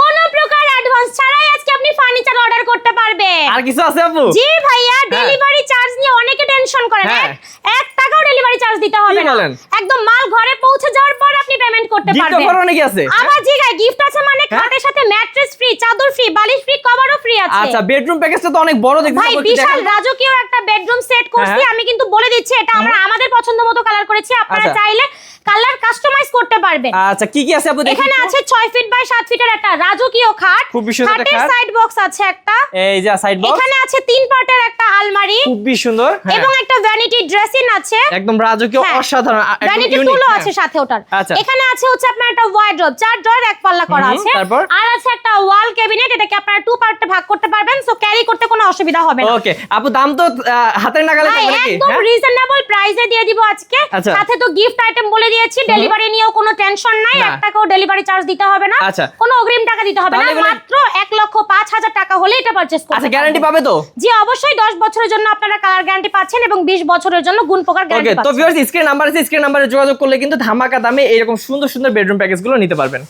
কোনো প্রকার অ্যাডভান্স ছাড়াই আজকে আপনি ফার্নিচার অর্ডার করতে পারবেন। আর কিছু আছে আপু? জি ভাইয়া ডেলিভারি চার্জ নিয়ে অনেকে টেনশন করেন। হ্যাঁ। এক- টাকাও ডেলিভারি চার্জ দিতে হবে না। একদম মাল ঘরে পৌঁছে যাওয়ার পর আপনি পেমেন্ট করতে গিফট পারবেন। অফার অনেক আছে। আবার জি গাই গিফট আছে মানে হ্যাঁ? খাটের সাথে ম্যাট্রেস ফ্রি চাদর ফ্রি বালিশ ফ্রি কভারও ফ্রি আছে। আচ্ছা বেডরুম প্যাকেজটা তো অনেক বড় দেখতে ভাই বিশাল রাজকীয় একটা বেডরুম সেট করছি। হ্যাঁ। আমি কিন্তু বলে দিচ্ছি এটা আমরা আমাদের পছন্দ মতো কালার করেছি। আপনারা আচ্ছা। চাইলে কাস্টমাইজ করতে পারবেন আচ্ছা কি কি আছে আপু এখানে আছে 6 ফিট বাই 7 ফিটের একটা রাজকীয় খাট খুবই সুন্দর একটা খাট। সাইড বক্স আছে একটা এই যে সাইড বক্স এখানে আছে তিন পার্টের একটা আলমারি খুবই সুন্দর হ্যাঁ। এবং একটা ভ্যানিটি ড্রেসিং আছে একদম রাজকীয় হ্যাঁ। অসাধারণ ভ্যানিটি ফুলও আছে সাথে ওটার আচ্ছা। এখানে আছে হচ্ছে আপনার একটা ওয়ার্ড্রোব চার ড্রয়ার এক পাল্লা করা আছে তারপর? আর ক্যাবিনেট এটাকে আপনারা টু পার্টে ভাগ করতে পারবেন সো ক্যারি করতে কোনো অসুবিধা হবে না। ওকে আপু দাম তো হাতের নাগালে ভাই, থাকবে নাকি? একদম হ্যাঁ? রিজনেবল প্রাইসে দিয়ে দিব আজকে। আচ্ছা। সাথে তো গিফট আইটেম বলে দিয়েছি ডেলিভারি নিয়েও কোনো টেনশন নাই এক টাকাও ডেলিভারি চার্জ দিতে হবে না। আচ্ছা। কোনো অগ্রিম টাকা দিতে হবে না মাত্র এক লক্ষ পাঁচ হাজার টাকা হলে এটা পারচেস করতে আচ্ছা গ্যারান্টি পাবে তো? জি অবশ্যই দশ বছরের জন্য আপনারা কালার গ্যারান্টি পাচ্ছেন এবং বিশ বছরের জন্য গুণ প্রকার গ্যারান্টি তো ভিউয়ার্স স্ক্রিন নাম্বার আছে স্ক্রিন নাম্বারে যোগাযোগ করলে কিন্তু ধামাকা দামে এরকম সুন্দর সুন্দর বেডরুম প্যাকেজগুলো নিতে পারবেন।